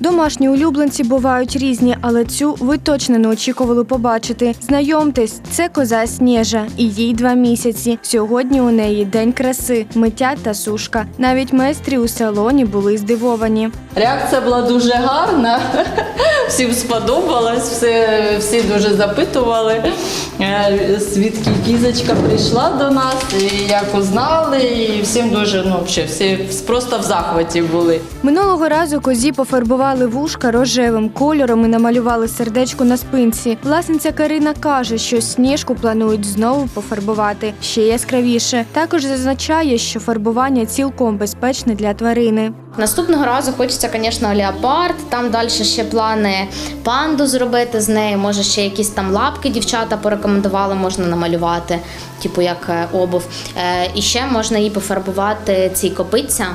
Домашні улюбленці бувають різні, але цю ви точно не очікували побачити. Знайомтесь, це коза Сніжа, і їй два місяці. Сьогодні у неї день краси, миття та сушка. Навіть майстрі у салоні були здивовані. Реакція була дуже гарна. Всім сподобалось, все, всі дуже запитували, е, звідки кізочка прийшла до нас, і як узнали, і всім дуже, ну, взагалі, всі просто в захваті були. Минулого разу козі пофарбували вушка рожевим кольором і намалювали сердечко на спинці. Власниця Карина каже, що сніжку планують знову пофарбувати ще яскравіше. Також зазначає, що фарбування цілком безпечне для тварини. Наступного разу хочеться, звісно, леопард. Там далі ще плани панду зробити з нею. Може, ще якісь там лапки дівчата порекомендували, можна намалювати, типу як е, обув. Е, і ще можна їй пофарбувати ці копиця.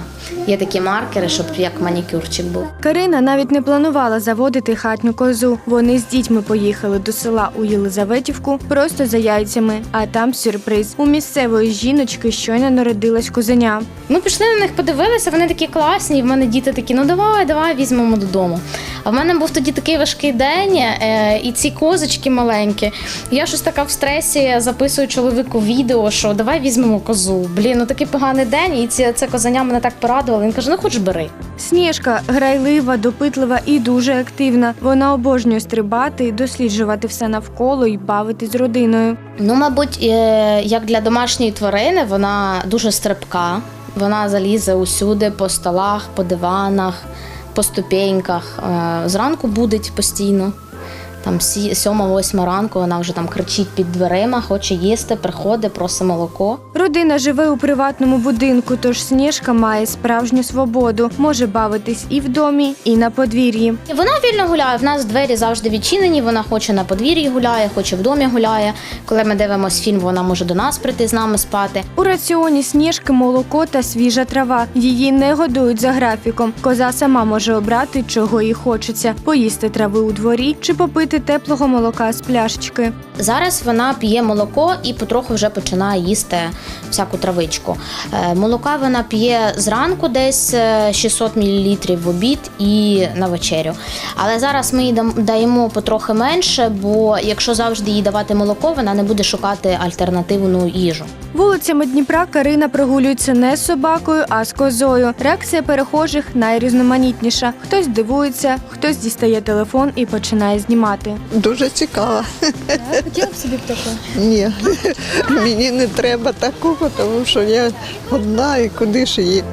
Є такі маркери, щоб як манікюрчик був. Карина навіть не планувала заводити хатню козу. Вони з дітьми поїхали до села у Єлизаветівку просто за яйцями. А там сюрприз. У місцевої жіночки щойно народилась козеня. Ми пішли на них, подивилися, вони такі класні. І в мене діти такі, ну давай, давай візьмемо додому. А в мене був тоді такий важкий день, е, і ці козочки маленькі. Я щось така в стресі записую чоловіку відео, що давай візьмемо козу. Блін, ну такий поганий день, і ці, це козеня мене так порадувало. Він каже: ну хоч бери. Сніжка грайлива, допитлива і дуже активна. Вона обожнює стрибати, досліджувати все навколо і бавитись з родиною. Ну, мабуть, е, як для домашньої тварини, вона дуже стрибка. Вона залізе усюди, по столах, по диванах, по ступеньках. Е, Зранку будить постійно. Там сі- сьома-восьма ранку вона вже там кричить під дверима, хоче їсти, приходить, просить молоко. Родина живе у приватному будинку, тож Сніжка має справжню свободу, може бавитись і в домі, і на подвір'ї. Вона вільно гуляє. В нас двері завжди відчинені. Вона хоче на подвір'ї гуляє, хоче в домі гуляє. Коли ми дивимося фільм, вона може до нас прийти з нами спати. У раціоні Сніжки молоко та свіжа трава. Її не годують за графіком. Коза сама може обрати, чого їй хочеться: поїсти трави у дворі чи попити теплого молока з пляшечки. Зараз вона п'є молоко і потроху вже починає їсти всяку травичку. Е, Молока вона п'є зранку десь е, 600 мл в обід і на вечерю. Але зараз ми їй даємо потрохи менше, бо якщо завжди їй давати молоко, вона не буде шукати альтернативну їжу. Вулицями Дніпра Карина прогулюється не з собакою, а з козою. Реакція перехожих найрізноманітніша. Хтось дивується, хтось дістає телефон і починає знімати. Дуже цікаво. Хотіла б собі таке. Ні, мені не треба такого, тому що я одна і куди ж її.